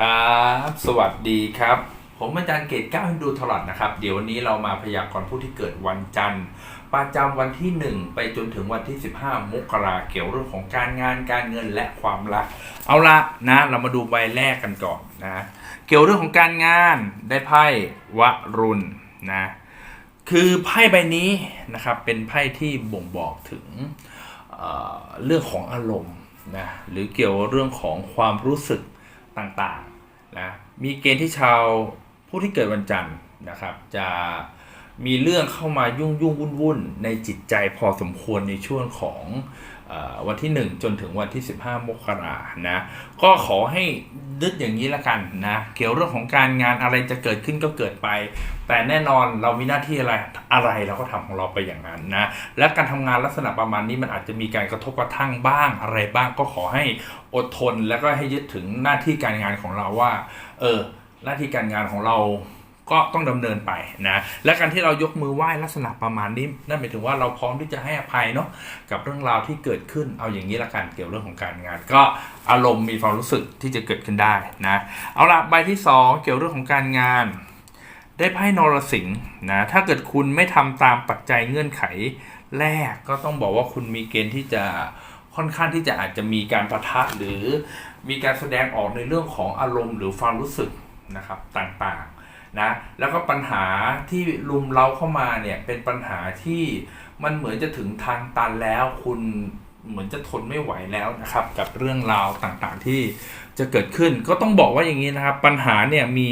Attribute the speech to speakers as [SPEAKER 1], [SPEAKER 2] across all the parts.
[SPEAKER 1] ครับ สวัสดีครับ ผมอาจารย์เกตก้าวฮินดูทลอดนะครับ เดี๋ยววันนี้เรามาพยากรณ์ผู้ที่เกิดวันจันทร์ ประจำวันที่ 1 ไปจนถึงวันที่ 15 มกราเกี่ยวเรื่องของการงานการเงินและความรัก เอาละนะ เรามาดูใบแรกกันก่อนนะ เกี่ยวเรื่องของการงานได้ไพ่วรุณนะ คือไพ่ใบนี้นะครับเป็นไพ่ที่บ่งบอกถึงเเรื่องของอารมณ์นะหรือเกี่ยวเรื่องของความรู้สึกต่าง นะมีเกณฑ์ที่ชาวผู้ที่เกิดวันจันทร์นะครับจะมีเรื่องเข้ามายุ่งยุ่งวุ่นวุ่นในจิตใจพอสมควรในช่วงของ วันที่ 1 จนถึงวันที่ 15 มกรานะ ก็ขอให้นึกอย่างนี้ละกันนะ เกี่ยวเรื่องของการงานอะไรจะเกิดขึ้นก็เกิดไป แต่แน่นอนเรามีหน้าที่อะไรอะไรเราก็ทำของเราไปอย่างนั้นนะ และการทำงานลักษณะประมาณนี้มันอาจจะมีการกระทบกระทั่งบ้างอะไรบ้างก็ขอให้อดทนแล้วก็ให้ยึดถึงหน้าที่การงานของเราว่า เออ หน้าที่การงานของเรา ก็ต้องดำเนินไปนะและการที่เรายกมือไหว้ลักษณะประมาณนี้นั่นหมายถึงว่าเราพร้อมที่จะให้อภัยเนาะกับเรื่องราวที่เกิดขึ้นเอาอย่างนี้ละกันเกี่ยวเรื่องของการงาน ก็อารมณ์มีความรู้สึกที่จะเกิดขึ้นได้นะเอาละใบที่สองเกี่ยวเรื่องของการงาน ได้ไพ่นรสิงห์นะถ้าเกิดคุณไม่ทำตามปัจจัยเงื่อนไขแรกก็ต้องบอกว่าคุณมีเกณฑ์ที่จะค่อนข้างที่จะอาจจะมีการประทะหรือมีการแสดงออกในเรื่องของอารมณ์หรือความรู้สึกนะครับต่างๆ นะแล้วก็ปัญหาที่ลุมเราเข้ามาเนี่ยเป็นปัญหาที่มันเหมือนจะถึงทางตันแล้วคุณเหมือนจะทนไม่ไหวแล้วนะครับกับเรื่องราวต่างๆที่จะเกิดขึ้นก็ต้องบอกว่าอย่างนี้นะครับ ปัญหาเนี่ยมี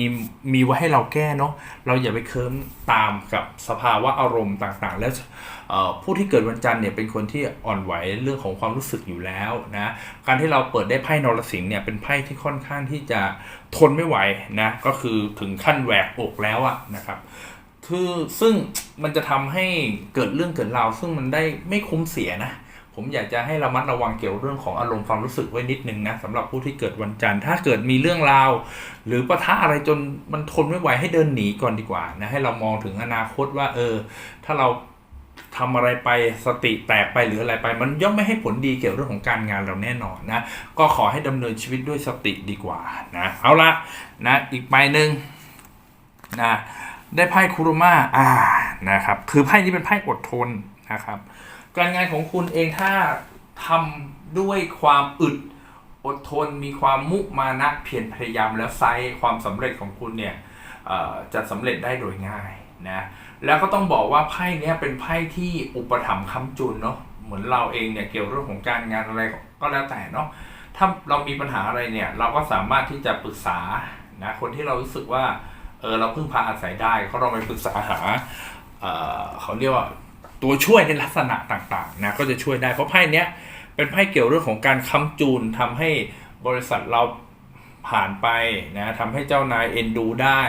[SPEAKER 1] มีไว้ให้เราแก้เนาะเราอย่าไปเคิมตามกับสภาวะอารมณ์ต่างๆ แล้ว ผู้ที่เกิดวันจันทร์เนี่ยเป็นคนที่อ่อนไหวเรื่องของความรู้สึกอยู่แล้วนะการที่เราเปิดได้ไพ่นรสิงห์เนี่ยเป็นไพ่ที่ค่อนข้างที่จะทนไม่ไหวนะก็คือถึงขั้นแหวกอกแล้วอะนะครับคือซึ่งมันจะทำให้เกิดเรื่องเกิดราวซึ่งมันได้ไม่คุ้มเสียนะผมอยากจะให้ระมัดระวังเกี่ยวเรื่องของอารมณ์ความรู้สึกไว้นิดนึงนะสำหรับผู้ที่เกิดวันจันทร์ถ้าเกิดมีเรื่องราว หรือปะทะอะไรจนมันทนไม่ไหวให้เดินหนีก่อนดีกว่านะให้เรามองถึงอนาคตว่าเออ ถ้าเรา ทำอะไรไปสติแตกไปหรืออะไรไป มันย่อมไม่ให้ผลดีเกี่ยวเรื่องของการงานเราแน่นอนนะก็ขอให้ดำเนินชีวิตด้วยสติดีกว่านะเอาละนะอีกใบหนึ่งนะได้ไพ่คุรุมาอ่านะครับคือไพ่นี้เป็นไพ่อดทนนะครับ การงานของคุณเองถ้าทำด้วยความอึดอดทนมีความมุมานะเพียรพยายามแล้วไซส์ความสำเร็จของคุณเนี่ยจะสำเร็จได้โดยง่าย นะแล้วก็ต้องบอกว่าไพ่เนี้ยเป็นไพ่ที่อุปถัมภ์ค้ำจุนเนาะเหมือนเราเองเนี่ยเกี่ยวเรื่องของการงานอะไรก็แล้วแต่เนาะถ้าเรามีปัญหาอะไรเนี่ยเราก็สามารถที่จะปรึกษานะคนที่เรารู้สึกว่าเออเราพึ่งพาอาศัยได้เขาเราไปปรึกษาหาเออเขาเรียกว่าตัวช่วยในลักษณะต่างๆนะก็จะช่วยได้เพราะไพ่เนี้ยเป็นไพ่เกี่ยวเรื่องของการค้ำจูนทำให้บริษัทเราผ่านไปนะทำให้เจ้านายเอ็นดูได้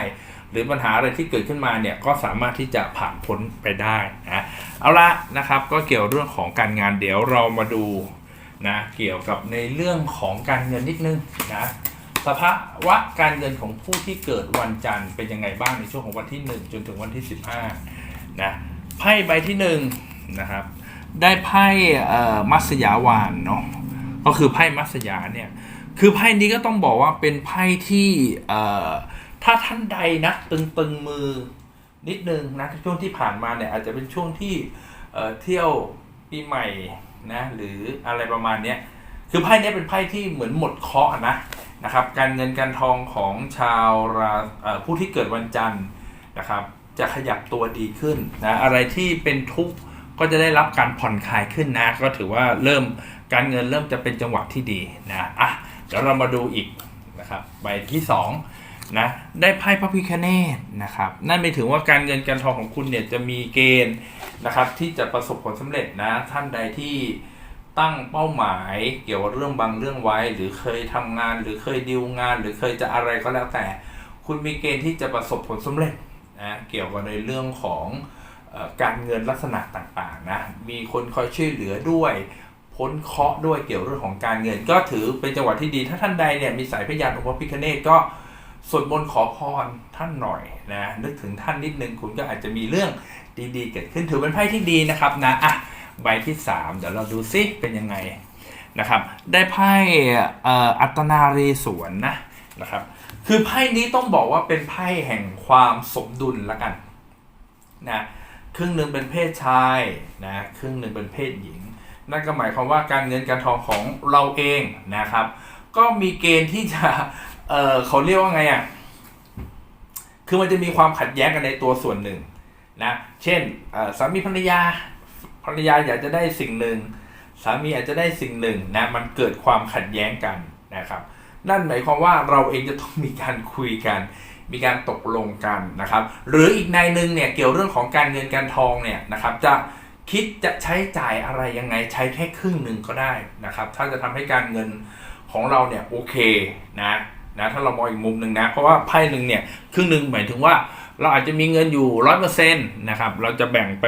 [SPEAKER 1] หรือปัญหาอะไรที่เกิดขึ้นมาเนี่ยก็สามารถที่จะผ่านพ้นไปได้นะเอาละนะครับก็เกี่ยวเรื่องของการงานเดี๋ยวเรามาดูนะเกี่ยวกับในเรื่องของการเงินนิดนึงนะสภาวะการเงินของผู้ที่เกิดวันจันทร์เป็นยังไงบ้างในช่วงของวันที่ 1 จนถึงวันที่ 15นะไพ่ใบที่1นะครับได้ไพ่เอ่อมัสยาวานเนาะก็คือไพ่มัสยาเนี่ยคือไพ่นี้ก็ต้องบอกว่าเป็นไพ่ที่เอ่อ ถ้าท่านใดนะตึงตึงมือนิดนึงนะช่วงที่ผ่านมาเนี่ยอาจจะเป็นช่วงที่เอ่อเที่ยวปีใหม่นะหรืออะไรประมาณเนี้ยคือไพ่เนี้ยเป็นไพ่ที่เหมือนหมดเคราะห์นะนะครับการเงินการทองของชาวราผู้ที่เกิดวันจันทร์นะครับจะขยับตัวดีขึ้นนะอะไรที่เป็นทุกข์ก็จะได้รับการผ่อนคลายขึ้นนะ ก็ถือว่าเริ่มการเงินเริ่มจะเป็นจังหวะที่ดีนะอะเดี๋ยวเรามาดูอีกนะครับใบที่สอง นะได้ไพ่พระพิคเนตนะครับนั่นหมายถึงว่าการเงินการทองของคุณเนี่ยจะมีเกณฑ์นะครับที่จะประสบผลสำเร็จนะท่านใดที่ตั้งเป้าหมายเกี่ยวกับเรื่องบางเรื่องไว้ หรือเคยทำงานหรือเคยดีลงาน หรือเคยจะอะไรก็แล้วแต่ คุณมีเกณฑ์ที่จะประสบผลสำเร็จนะเกี่ยวกับในเรื่องของออการเงินลักษณะต่างๆนะมีคนคอยช่วยเหลือด้วยพ้นเคาะด้วยเกี่ยวเรื่องของการเงิน ก็ถือเป็นจังหวะที่ดีถ้าท่านใดเนี่ยมีสายพยานองค์พระพิฆเนศก็ สวดมนต์ขอพรท่านหน่อยนะ นึกถึงท่านนิดนึงคุณก็อาจจะมีเรื่องดีๆ เกิดขึ้นถือเป็นไพ่ที่ดีนะครับนะอะใบที่ 3 เดี๋ยวเราดูซิเป็นยังไงนะครับ ได้ไพ่อัตนาเรศวรนะนะครับ คือไพ่นี้ต้องบอกว่าเป็นไพ่แห่งความสมดุลละกันนะครึ่งหนึ่งเป็นเพศชายนะครึ่งหนึ่งเป็นเพศหญิง นั่นก็หมายความว่าการเงินการทองของเราเองนะครับ ก็มีเกณฑ์ที่จะ เออเขาเรียกว่าไงอะ คือมันจะมีความขัดแย้งกันในตัวส่วนหนึ่งนะ เช่นสามีภรรยา ภรรยาอยากจะได้สิ่งหนึ่ง สามีอาจจะได้สิ่งหนึ่งนะ มันเกิดความขัดแย้งกันนะครับ นั่นหมายความว่าเราเองจะต้องมีการคุยกัน มีการตกลงกันนะครับ หรืออีกในหนึ่งเนี่ยเกี่ยวเรื่องของการเงินการทองเนี่ยนะครับ จะคิดจะใช้จ่ายอะไรยังไงใช้แค่ครึ่งหนึ่งก็ได้นะครับ ถ้าจะทำให้การเงินของเราเนี่ยโอเคนะ นะถ้าเรามองอีกมุมหนึ่งนะ เพราะว่าไพ่หนึ่งเนี่ยครึ่งหนึ่งหมายถึงว่าเราอาจจะมีเงินอยู่ร้อยเปอร์เซ็นต์นะครับเราจะแบ่งไป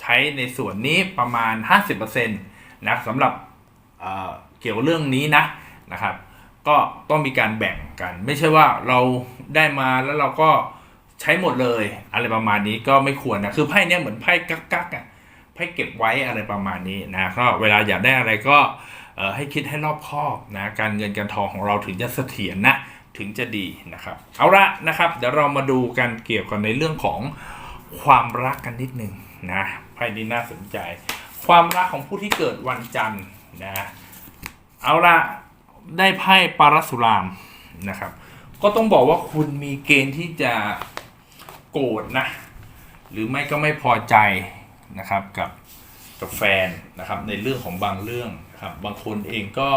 [SPEAKER 1] ใช้ในส่วนนี้ประมาณ 50%นะสำหรับเอ่อเกี่ยวเรื่องนี้นะนะครับ ก็ต้องมีการแบ่งกัน ไม่ใช่ว่าเราได้มาแล้วเราก็ใช้หมดเลย อะไรประมาณนี้ก็ไม่ควรนะคือไพ่เนี้ยเหมือนไพ่กักกักอะไพ่เก็บไว้อะไรประมาณนี้นะก็เวลาอยากได้อะไรก็ ให้คิดให้รอบคอบนะการเงินการทองของเราถึงจะเสถียรนะถึงจะดีนะครับ เอาละนะครับ เดี๋ยวเรามาดูกันเกี่ยวกับในเรื่องของความรักกันนิดนึงนะไพ่นี้น่าสนใจ ความรักของผู้ที่เกิดวันจันทร์นะเอาละได้ไพ่ปารัสุรามนะครับ ก็ต้องบอกว่าคุณมีเกณฑ์ที่จะโกรธนะ หรือไม่ก็ไม่พอใจนะครับกับกับแฟนนะครับในเรื่องของบางเรื่อง ครับบางคนเองก็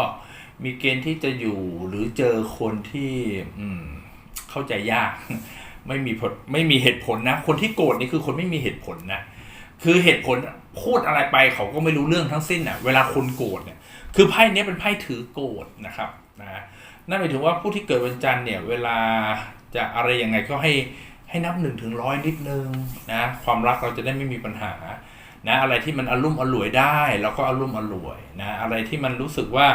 [SPEAKER 1] มีเกณฑ์ที่จะอยู่หรือเจอคนที่เข้าใจยาก ไม่มีผลไม่มีเหตุผลนะ คนที่โกรธนี่คือคนไม่มีเหตุผลนะคือเหตุผลพูดอะไรไปเขาก็ไม่รู้เรื่องทั้งสิ้นอะ เวลาคนโกรธเนี่ย คือไพ่เนี้ยเป็นไพ่ถือโกรธนะครับนะนั่นหมายถึงว่าผู้ที่เกิดวันจันทร์เนี่ยเวลาจะอะไรยังไงก็ให้ให้นับหนึ่งถึงร้อยนิดนึงนะความรักเราจะได้ไม่มีปัญหา นะอะไรที่มันอารมณ์อร่วยได้เราก็อารมณ์อร่วยนะอะไรที่มันรู้สึกว่า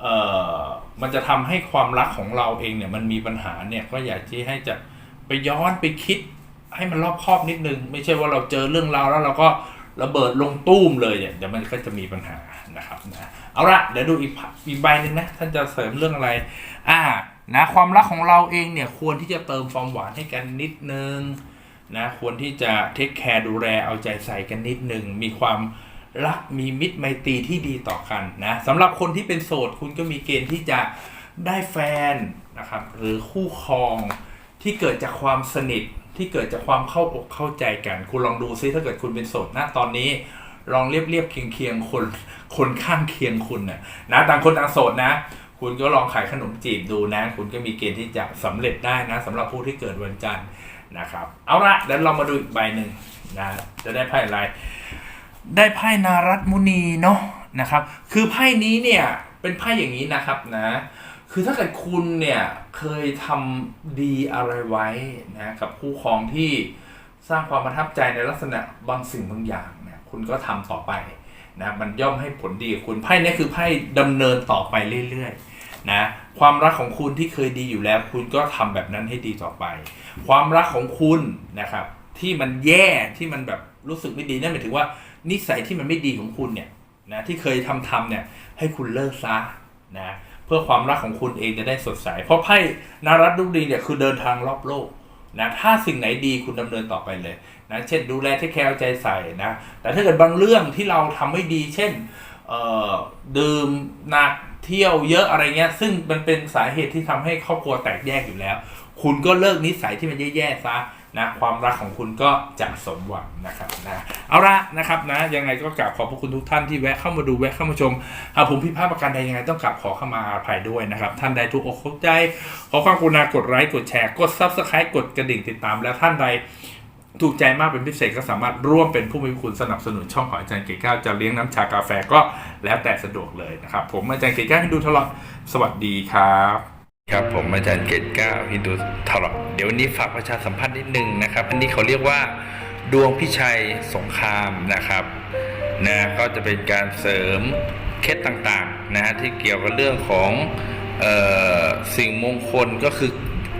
[SPEAKER 1] เออมันจะทำให้ความรักของเราเองเนี่ยมันมีปัญหาเนี่ยก็อยากที่ให้จะไปย้อนไปคิดให้มันรอบคอบนิดนึง ไม่ใช่ว่าเราเจอเรื่องราวแล้วเราก็ระเบิดลงตู้มเลยเนี่ยเดี๋ยวมันก็จะมีปัญหานะครับนะเอาละเดี๋ยวดูอีกอีกใบหนึ่งนะท่านจะเสริมเรื่องอะไรอ่านะความรักของเราเองเนี่ยควรที่จะเติมความหวานให้กันนิดนึง นะควรที่จะเทคแคร์ดูแลเอาใจใส่กันนิดหนึ่งมีความรักมีมิตรไมตรีที่ดีต่อกันนะสำหรับคนที่เป็นโสดคุณก็มีเกณฑ์ที่จะได้แฟนนะครับหรือคู่ครองที่เกิดจากความสนิทที่เกิดจากความเข้าอกเข้าใจกัน คุณลองดูซิถ้าเกิดคุณเป็นโสดนะตอนนี้ ลองเรียบเรียบเคียงเคียงคนคนข้างเคียงคุณนะนะต่างคนต่างโสดนะ คุณก็ลองขายขนมจีบดูนะ คุณก็มีเกณฑ์ที่จะสำเร็จได้นะสำหรับผู้ที่เกิดวันจันทร์ นะครับ เอาละเดี๋ยวเรามาดูอีกใบหนึ่งนะจะได้ไพ่อะไร ได้ไพ่นารัตมุนีเนาะนะครับ คือไพ่นี้เนี่ยเป็นไพ่อย่างนี้นะครับนะคือถ้าเกิดคุณเนี่ยเคยทำดีอะไรไว้นะกับคู่ครองที่สร้างความประทับใจในลักษณะบางสิ่งบางอย่างเนี่ยคุณก็ทำต่อไปนะมันย่อมให้ผลดีกับคุณไพ่นี่ยคือไพ่ดำเนินต่อไปเรื่อยๆ นะความรักของคุณที่เคยดีอยู่แล้ว คุณก็ทำแบบนั้นให้ดีต่อไป ความรักของคุณนะครับ ที่มันแย่ที่มันแบบรู้สึกไม่ดีนั่นหมายถึงว่า นิสัยที่มันไม่ดีของคุณเนี่ยนะที่เคยทำทำเนี่ยให้คุณเลิกซะนะเพื่อความรักของคุณเองจะได้สดใส เพราะไพ่นารัตดุดีเนี่ยคือเดินทางรอบโลกนะถ้าสิ่งไหนดีคุณดำเนินต่อไปเลยนะเช่นดูแลเทคแคร์ใจใส่นะแต่ถ้าเกิดบางเรื่องที่เราทำไม่ดี เช่นเดื่มหนัก เที่ยวเยอะอะไรเงี้ย ซึ่งมันเป็นสาเหตุที่ทำให้ครอบครัวแตกแยกอยู่แล้ว คุณก็เลิกนิสัยที่มันแย่ๆซะนะความรักของคุณก็จะสมหวังนะครับนะเอาละนะครับนะยังไงก็กราบขอบพระคุณทุกท่านที่แวะเข้ามาดูแวะเข้ามาชมหากผมผิดพลาดประการใดยังไงต้องกราบขอเข้ามาอภัยด้วยนะครับท่านใดถูกอกถูกใจ ขอความกรุณากดไลค์กดแชร์กด subscribe กดกระดิ่งติดตามแล้วท่านใด ถูกใจมากเป็นพิเศษก็สามารถร่วมเป็นผู้มีคุณสนับสนุนช่องของอาจารย์เก๋ก้าวจะเลี้ยงน้ำชากาแฟก็แล้วแต่สะดวกเลยนะครับ ผมอาจารย์เก๋ก้าวให้ดูตลอดสวัสดีครับครับผมอาจารย์เกตก้าวฮินดูทรอเดี๋ยววันนี้ฝากประชาสัมพันธ์นิดนึงนะครับ อันนี้เขาเรียกว่าดวงพิชัยสงครามนะครับนะก็จะเป็นการเสริมเคล็ดต่างๆนะฮะที่เกี่ยวกับเรื่องของออสิ่งมงคลก็คือ